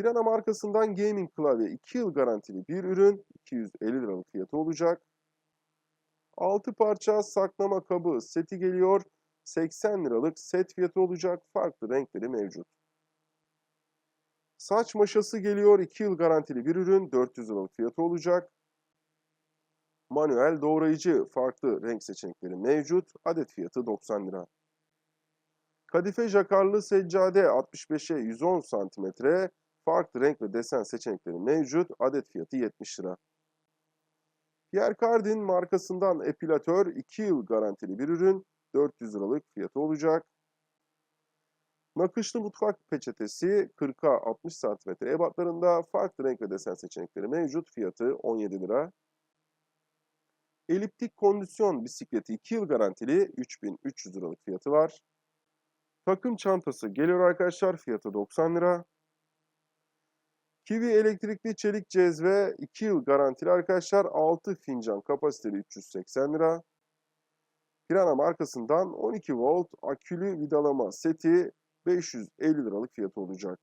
Pirana markasından gaming klavye 2 yıl garantili bir ürün 250 liralık fiyatı olacak. 6 parça saklama kabı seti geliyor. 80 liralık set fiyatı olacak. Farklı renkleri mevcut. Saç maşası geliyor. 2 yıl garantili bir ürün. 400 liralık fiyatı olacak. Manuel doğrayıcı farklı renk seçenekleri mevcut. Adet fiyatı 90 lira. Kadife jakarlı seccade 65'e 110 santimetre. Farklı renk ve desen seçenekleri mevcut. Adet fiyatı 70 lira. Pierre Cardin markasından epilatör 2 yıl garantili bir ürün. 400 liralık fiyatı olacak. Nakışlı mutfak peçetesi 40'a 60 cm ebatlarında farklı renk ve desen seçenekleri mevcut. Fiyatı 17 lira. Eliptik kondisyon bisikleti 2 yıl garantili 3300 liralık fiyatı var. Takım çantası geliyor arkadaşlar. Fiyatı 90 lira. Kiwi elektrikli çelik cezve 2 yıl garantili arkadaşlar. 6 fincan kapasiteli 380 lira. Pirana markasından 12 volt akülü vidalama seti 550 liralık fiyatı olacak.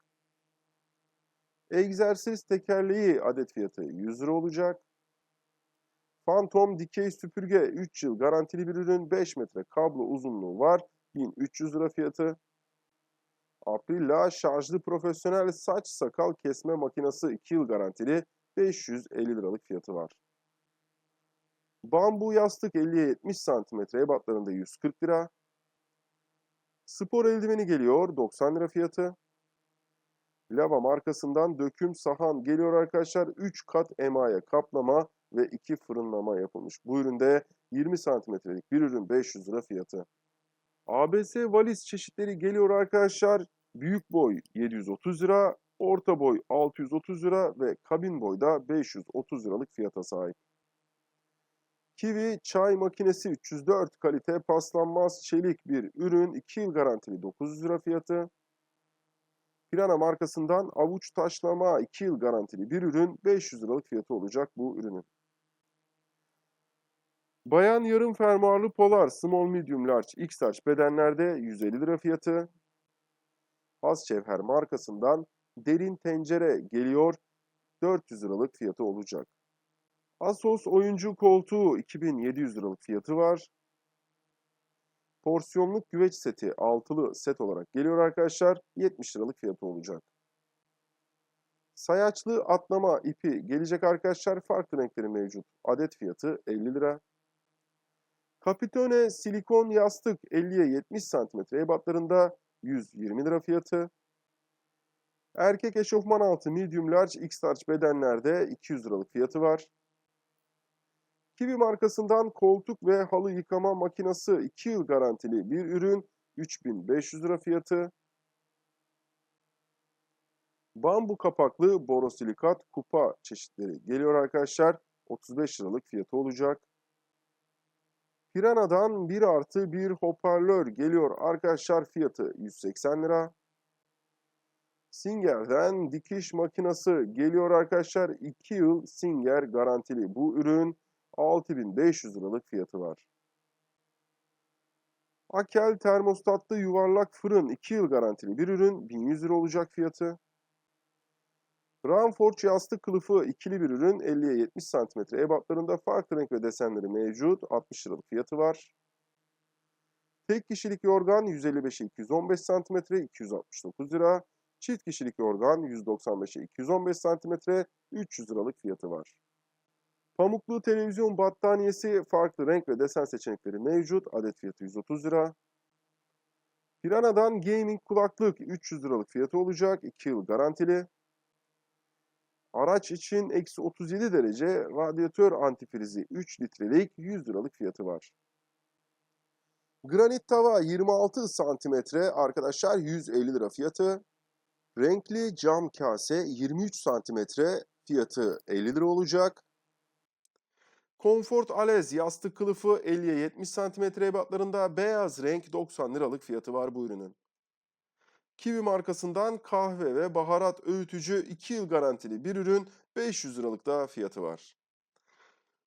Egzersiz tekerleği adet fiyatı 100 lira olacak. Phantom dikey süpürge 3 yıl garantili bir ürün 5 metre kablo uzunluğu var 1300 lira fiyatı. Aprilla şarjlı profesyonel saç sakal kesme makinesi 2 yıl garantili 550 liralık fiyatı var. Bambu yastık 50'ye 70 cm ebatlarında 140 lira. Spor eldiveni geliyor 90 lira fiyatı. Lava markasından döküm sahan geliyor arkadaşlar. 3 kat emaye kaplama ve 2 fırınlama yapılmış. Bu üründe 20 santimetrelik bir ürün 500 lira fiyatı. ABS valiz çeşitleri geliyor arkadaşlar. Büyük boy 730 lira, orta boy 630 lira ve kabin boyda 530 liralık fiyata sahip. Kiwi çay makinesi 304 kalite paslanmaz çelik bir ürün 2 yıl garantili 900 lira fiyatı. Pirana markasından avuç taşlama 2 yıl garantili bir ürün 500 liralık fiyatı olacak bu ürünün. Bayan yarım fermuarlı polar small medium large x large bedenlerde 150 lira fiyatı. Has Cevher markasından derin tencere geliyor 400 liralık fiyatı olacak. Asos oyuncu koltuğu 2700 liralık fiyatı var. Porsiyonluk güveç seti altılı set olarak geliyor arkadaşlar. 70 liralık fiyatı olacak. Sayaçlı atlama ipi gelecek arkadaşlar. Farklı renkleri mevcut. Adet fiyatı 50 lira. Capitone silikon yastık 50'ye 70 cm ebatlarında 120 lira fiyatı. Erkek eşofman altı medium large x large bedenlerde 200 liralık fiyatı var. Kiwi markasından koltuk ve halı yıkama makinesi 2 yıl garantili bir ürün 3500 lira fiyatı. Bambu kapaklı borosilikat kupa çeşitleri geliyor arkadaşlar. 35 liralık fiyatı olacak. Pirana'dan 1 artı 1 hoparlör geliyor arkadaşlar fiyatı 180 lira. Singer'den dikiş makinesi geliyor arkadaşlar 2 yıl Singer garantili bu ürün 6500 liralık fiyatı var. Akel termostatlı yuvarlak fırın 2 yıl garantili bir ürün 1100 lira olacak fiyatı. Ramforge yastık kılıfı ikili bir ürün 50'ye 70 cm ebatlarında farklı renk ve desenleri mevcut 60 liralık fiyatı var. Tek kişilik yorgan 155'e 215 cm 269 lira. Çift kişilik yorgan 195'e 215 cm 300 liralık fiyatı var. Pamuklu televizyon battaniyesi farklı renk ve desen seçenekleri mevcut. Adet fiyatı 130 lira. Pirana'dan gaming kulaklık 300 liralık fiyatı olacak. 2 yıl garantili. Araç için eksi 37 derece radyatör antifrizi 3 litrelik 100 liralık fiyatı var. Granit tava 26 santimetre arkadaşlar 150 lira fiyatı. Renkli cam kase 23 santimetre fiyatı 50 lira olacak. Comfort Alez yastık kılıfı 50'ye 70 santimetre ebatlarında beyaz renk 90 liralık fiyatı var bu ürünün. Kiwi markasından kahve ve baharat öğütücü 2 yıl garantili bir ürün 500 liralık da fiyatı var.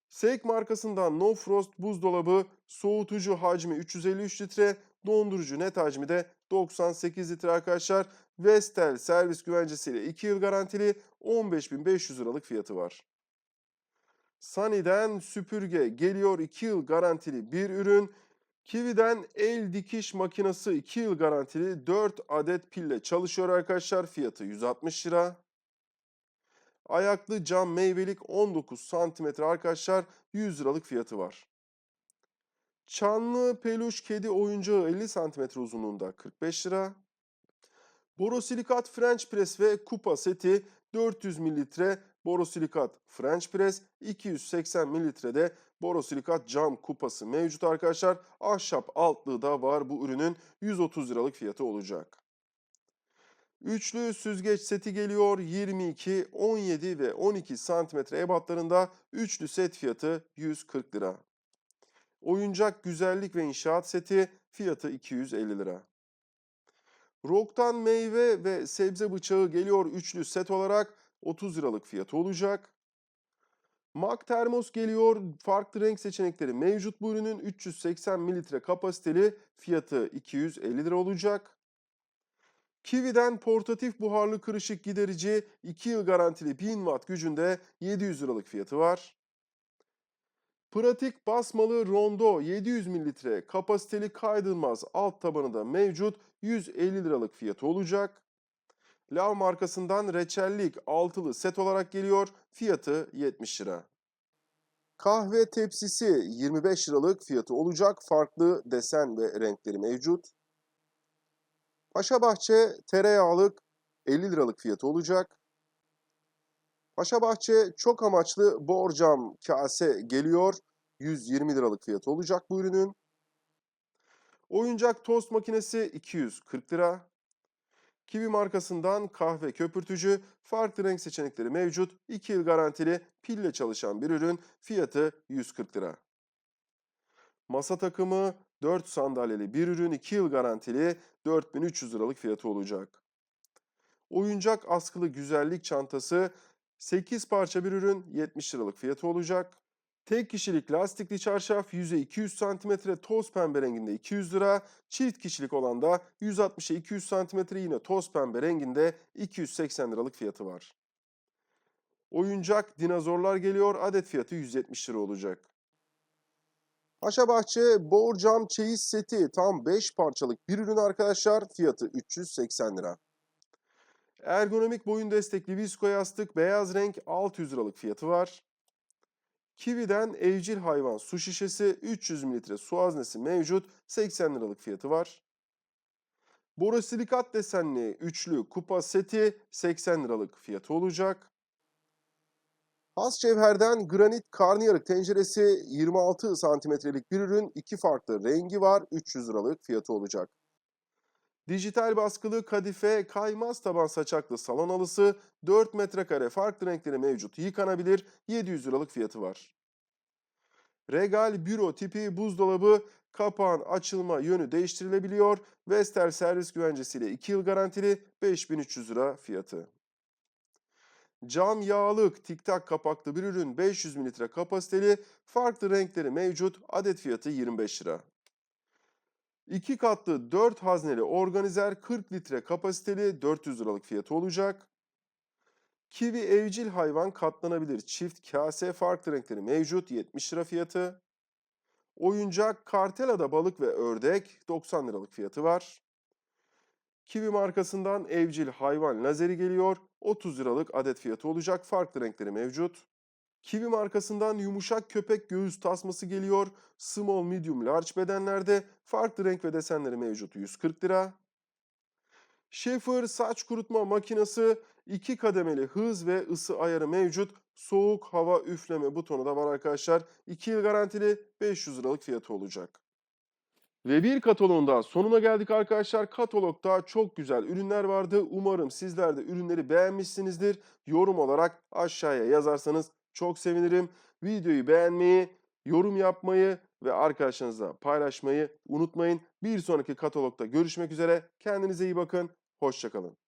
Seik markasından No Frost buzdolabı soğutucu hacmi 353 litre, dondurucu net hacmi de 98 litre arkadaşlar. Vestel servis güvencesiyle 2 yıl garantili 15.500 liralık fiyatı var. Sunny'den süpürge geliyor 2 yıl garantili bir ürün. Kiwi'den el dikiş makinesi 2 yıl garantili 4 adet pille çalışıyor arkadaşlar. Fiyatı 160 lira. Ayaklı cam meyvelik 19 santimetre arkadaşlar 100 liralık fiyatı var. Çanlı peluş kedi oyuncağı 50 santimetre uzunluğunda 45 lira. Borosilikat French Press ve kupa seti 400 mililitre borosilikat French Press 280 mililitrede borosilikat cam kupası mevcut arkadaşlar. Ahşap altlığı da var bu ürünün 130 liralık fiyatı olacak. Üçlü süzgeç seti geliyor 22, 17 ve 12 santimetre ebatlarında üçlü set fiyatı 140 lira. Oyuncak güzellik ve inşaat seti fiyatı 250 lira. Rock'tan meyve ve sebze bıçağı geliyor üçlü set olarak 30 liralık fiyatı olacak. Mac termos geliyor. Farklı renk seçenekleri mevcut bu ürünün 380 mililitre kapasiteli fiyatı 250 lira olacak. Kiwi'den portatif buharlı kırışık giderici 2 yıl garantili 1000 watt gücünde 700 liralık fiyatı var. Pratik basmalı rondo 700 mililitre kapasiteli kaydırmaz alt tabanı da mevcut 150 liralık fiyatı olacak. Lav markasından reçellik altılı set olarak geliyor fiyatı 70 lira. Kahve tepsisi 25 liralık fiyatı olacak farklı desen ve renkleri mevcut. Paşabahçe tereyağlık 50 liralık fiyatı olacak. Paşabahçe çok amaçlı borcam kase geliyor. 120 liralık fiyatı olacak bu ürünün. Oyuncak tost makinesi 240 lira. Kiwi markasından kahve köpürtücü farklı renk seçenekleri mevcut. 2 yıl garantili pille çalışan bir ürün fiyatı 140 lira. Masa takımı 4 sandalyeli bir ürün 2 yıl garantili 4300 liralık fiyatı olacak. Oyuncak askılı güzellik çantası 8 parça bir ürün 70 liralık fiyatı olacak. Tek kişilik lastikli çarşaf yüzey 200 cm toz pembe renginde 200 lira. Çift kişilik olan da 160'a 200 cm yine toz pembe renginde 280 liralık fiyatı var. Oyuncak dinozorlar geliyor. Adet fiyatı 170 lira olacak. Paşabahçe borcam çeyiz seti tam 5 parçalık bir ürün arkadaşlar. Fiyatı 380 lira. Ergonomik boyun destekli visko yastık beyaz renk 600 liralık fiyatı var. Kiwi'den evcil hayvan su şişesi 300 mililitre su haznesi mevcut 80 liralık fiyatı var. Borosilikat desenli üçlü kupa seti 80 liralık fiyatı olacak. Has cevherden granit karnıyarık tenceresi 26 santimetrelik bir ürün. iki farklı rengi var. 300 liralık fiyatı olacak. Dijital baskılı kadife kaymaz taban saçaklı salon halısı 4 metrekare farklı renkleri mevcut yıkanabilir 700 liralık fiyatı var. Regal büro tipi buzdolabı kapağın açılma yönü değiştirilebiliyor. Vestel servis güvencesiyle 2 yıl garantili 5300 lira fiyatı. Cam yağlık tiktak kapaklı bir ürün 500 mililitre kapasiteli farklı renkleri mevcut adet fiyatı 25 lira. 2 katlı 4 hazneli organizer 40 litre kapasiteli 400 liralık fiyatı olacak. Kiwi evcil hayvan katlanabilir çift kase farklı renkleri mevcut 70 lira fiyatı. Oyuncak kartelada balık ve ördek 90 liralık fiyatı var. Kiwi markasından evcil hayvan lazeri geliyor 30 liralık adet fiyatı olacak farklı renkleri mevcut. Kiwi markasından yumuşak köpek göğüs tasması geliyor. Small, medium, large bedenlerde farklı renk ve desenleri mevcut 140 lira. Schaefer saç kurutma makinesi iki kademeli hız ve ısı ayarı mevcut. Soğuk hava üfleme butonu da var arkadaşlar. 2 yıl garantili 500 liralık fiyatı olacak. Ve bir kataloğun sonuna geldik arkadaşlar. Katalogda çok güzel ürünler vardı. Umarım sizler de ürünleri beğenmişsinizdir. Yorum olarak aşağıya yazarsanız çok sevinirim. Videoyu beğenmeyi, yorum yapmayı ve arkadaşlarınızla paylaşmayı unutmayın. Bir sonraki katalogda görüşmek üzere. Kendinize iyi bakın. Hoşçakalın.